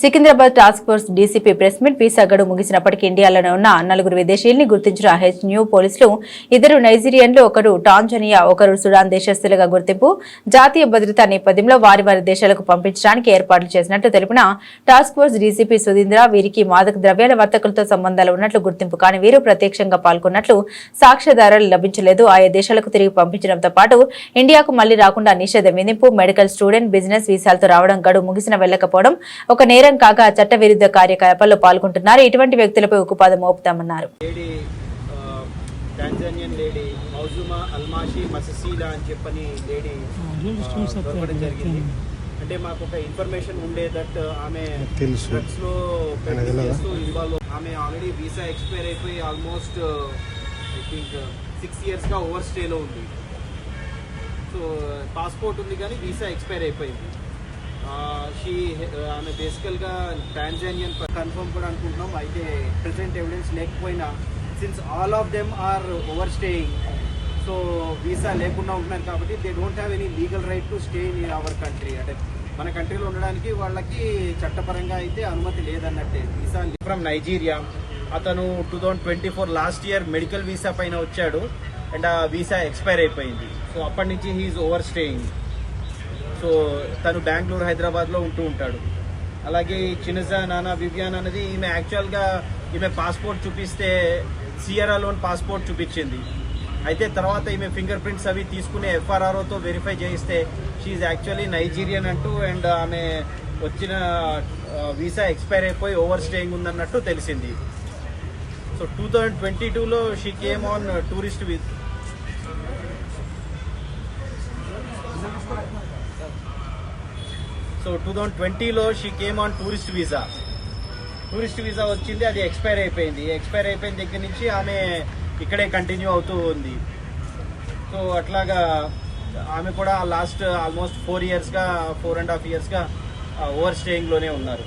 Secunderabad task force DCP press meet visa గడువు ముగిసినప్పటికీ ఇండియాలోనే ఉన్న నలుగురు విదేశీయుల్ని గుర్తించిన హెచ్ న్యూ పోలీసులు ఇద్దరు నైజీరియన్లు ఒకరు టాంజనియా ఒకరు సుడాన్ దేశస్తులుగా గుర్తింపు జాతీయ భద్రతా నేపథ్యంలో వారి వారి దేశాలకు పంపించడానికి ఏర్పాట్లు చేసినట్లు తెలిపిన టాస్క్ ఫోర్స్ డీసీపీ సుధీంద్ర వీరికి మాదక ద్రవ్యాల వర్తకులతో సంబంధాలు ఉన్నట్లు గుర్తింపు కానీ వీరు ప్రత్యక్షంగా పాల్గొన్నట్లు సాక్ష్యాధారాలు లభించలేదు. ఆయా దేశాలకు తిరిగి పంపించడంతో పాటు ఇండియాకు మళ్ళీ రాకుండా నిషేధం విధింపు మెడికల్ స్టూడెంట్ బిజినెస్ వీసాలతో రావడం గడువు ముగిసిన వెళ్ళకపోవడం ఒక నేర కాగా చట్టవిరుద్ధ కార్యకలాపాల్లో పాల్గొంటున్నారు. ఇటువంటి వ్యక్తులపై ఉక్కుపాదం మోపుతామన్నారు. Lady Tanzanian lady Maujuma Almashi Masasila అని చెప్పని లేడీ దొరకడం జరిగింది. అంటే మాకు ఒక ఇన్ఫర్మేషన్ ఉండే దట్ ఆమె. డ్రగ్స్లో? ఇన్వాల్వ్ ఆమె ఆల్రెడీ వీసా ఎక్స్పైర్ అయిపోయి ఆల్మోస్ట్ ఐ థింక్ సిక్స్ ఇయర్స్గా ఓవర్ స్టేలో ఉంది. సో పాస్పోర్ట్ ఉంది కానీ వీసా ఎక్స్పైర్ అయిపోయింది. షీ ఆమె బేసికల్గా టాన్జానియన్ కన్ఫర్మ్ కూడా అనుకుంటున్నాం. అయితే ప్రెసెంట్ ఎవిడెన్స్ లేకపోయినా since all of them are over staying so visa లేకుండా ఉంటున్నారు కాబట్టి they don't have any legal right to stay in our country అంటే మన కంట్రీలో ఉండడానికి వాళ్ళకి చట్టపరంగా అయితే అనుమతి లేదన్నట్టే. వీసా ఫ్రమ్ నైజీరియా అతను two thousand twenty four last year medical visa పైన వచ్చాడు. అండ్ ఆ వీసా ఎక్స్పైర్ అయిపోయింది. సో అప్పటి నుంచి హీఈస్ ఓవర్ స్టేయింగ్ సో తను బెంగళూరు హైదరాబాద్లో ఉంటూ ఉంటాడు. అలాగే చిన్నజా నానా వివ్యాన్ అనేది ఈమె యాక్చువల్గా ఈమె పాస్పోర్ట్ చూపిస్తే సియరా పాస్పోర్ట్ చూపించింది. అయితే తర్వాత ఈమె ఫింగర్ ప్రింట్స్ అవి తీసుకుని ఎఫ్ఆర్ఆర్ఓతో వెరిఫై చేయిస్తే షీఈ్ యాక్చువల్లీ నైజీరియన్ అంటూ అండ్ ఆమె వచ్చిన వీసా ఎక్స్పైర్ అయిపోయి ఓవర్ స్టేయింగ్ ఉందన్నట్టు తెలిసింది. సో టూ థౌజండ్ ట్వంటీ టూలో she came on tourist so two thousand ట్వంటీలో she came on tourist visa tourist visa వచ్చింది అది ఎక్స్పైర్ అయిపోయింది. ఎక్స్పైర్ అయిపోయిన దగ్గర నుంచి ఆమె ఇక్కడే కంటిన్యూ అవుతూ ఉంది. సో అట్లాగా ఆమె కూడా లాస్ట్ ఆల్మోస్ట్ ఫోర్ ఇయర్స్గా ఫోర్ అండ్ హాఫ్ ఇయర్స్గా ఓవర్ స్టేయింగ్లోనే ఉన్నారు.